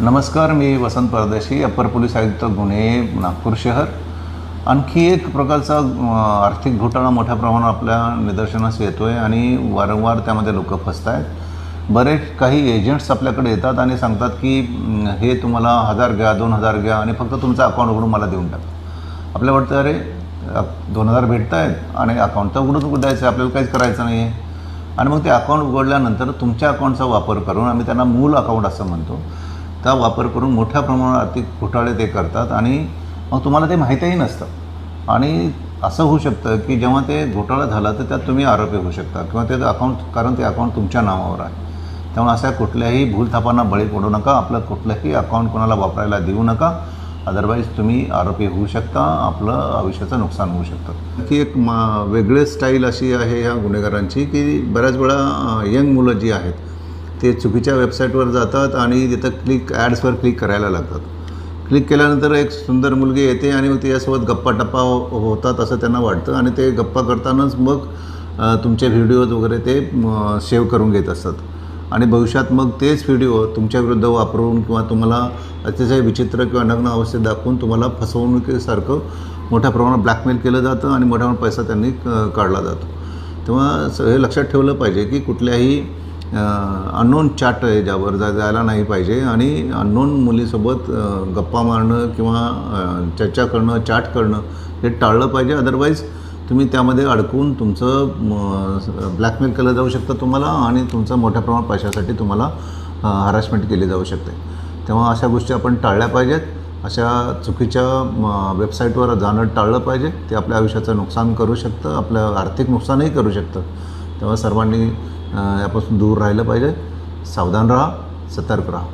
नमस्कार मी Vasant Pardeshi upper police आयुक्त गुन्हे नागपूर शहर. आणखी एक प्रकारचा आर्थिक घोटाळा मोठ्या प्रमाणात आपल्या निदर्शनास येतो आहे आणि वारंवार त्यामध्ये लोक फसत आहेत बरेच काही एजंट्स आपल्याकडे येतात आणि सांगतात की हे तुम्हाला हजार घ्या दोन हजार घ्या आणि फक्त तुमचं अकाउंट उघडून मला देऊन टाका. आपल्याला वाटतं अरे दोन हजार भेटत आहेत आणि अकाउंट तर उघडून द्यायचं आपल्याला काहीच करायचं नाही आहे आणि मग ते अकाउंट उघडल्यानंतर तुमच्या अकाउंटचा वापर करून आम्ही त्यांना मूल अकाउंट असं म्हणतो. त्या वापर करून मोठ्या प्रमाणात आर्थिक घोटाळे ते करतात आणि मग तुम्हाला ते माहीतही नसतं. आणि असं होऊ शकतं की जेव्हा ते घोटाळा झाला तर त्यात तुम्ही आरोपी होऊ शकता किंवा ते अकाउंट कारण ते अकाउंट तुमच्या नावावर आहे. त्यामुळे अशा कुठल्याही भूलथापांना बळी पडू नका. आपलं कुठलंही अकाउंट कोणाला वापरायला देऊ नका. अदरवाईज तुम्ही आरोपी होऊ शकता. आपलं आयुष्याचं नुकसान होऊ शकतं. ती एक मा वेगळी स्टाईल अशी आहे ह्या गुन्हेगारांची की बऱ्याच वेळा यंग मुलं जी आहेत ते चुकीच्या वेबसाईटवर जातात आणि तिथं क्लिक ॲड्सवर क्लिक करायला लागतात. क्लिक केल्यानंतर एक सुंदर मुलगी येते आणि मग तिच्यासोबत गप्पा टप्पा हो, होतात असं त्यांना वाटतं आणि ते गप्पा करतानाच मग तुमचे व्हिडिओज वगैरे ते सेव्ह करून घेत असतात. आणि भविष्यात मग तेच व्हिडिओ तुमच्या विरुद्ध वापरून किंवा तुम्हाला अतिशय विचित्र किंवा नग्न अवस्थेत दाखवून तुम्हाला फसवणुकीसारखं मोठ्या प्रमाणात ब्लॅकमेल केलं जातं आणि मोठ्या प्रमाणात पैसा त्यांनी क- काढला जातो. तेव्हा हे लक्षात ठेवलं पाहिजे की कुठल्याही अननोन चॅट आहे ज्यावर जा जायला नाही पाहिजे. आणि अननोन मुलीसोबत गप्पा मारणं किंवा चर्चा करणं चॅट करणं हे टाळलं पाहिजे. अदरवाईज तुम्ही त्यामध्ये अडकून तुमचं ब्लॅकमेल केलं जाऊ शकतं तुम्हाला आणि तुमचं मोठ्या प्रमाणात पैशासाठी तुम्हाला हरासमेंट केली जाऊ शकते. तेव्हा अशा गोष्टी आपण टाळल्या पाहिजेत. अशा चुकीच्या वेबसाईटवर जाणं टाळलं पाहिजे. ते आपल्या आयुष्याचं नुकसान करू शकतं आपलं आर्थिक नुकसानही करू शकतं. तेव्हा सर्वांनी यापासून दूर राहिलं पाहिजे. सावधान राहा सतर्क राहा.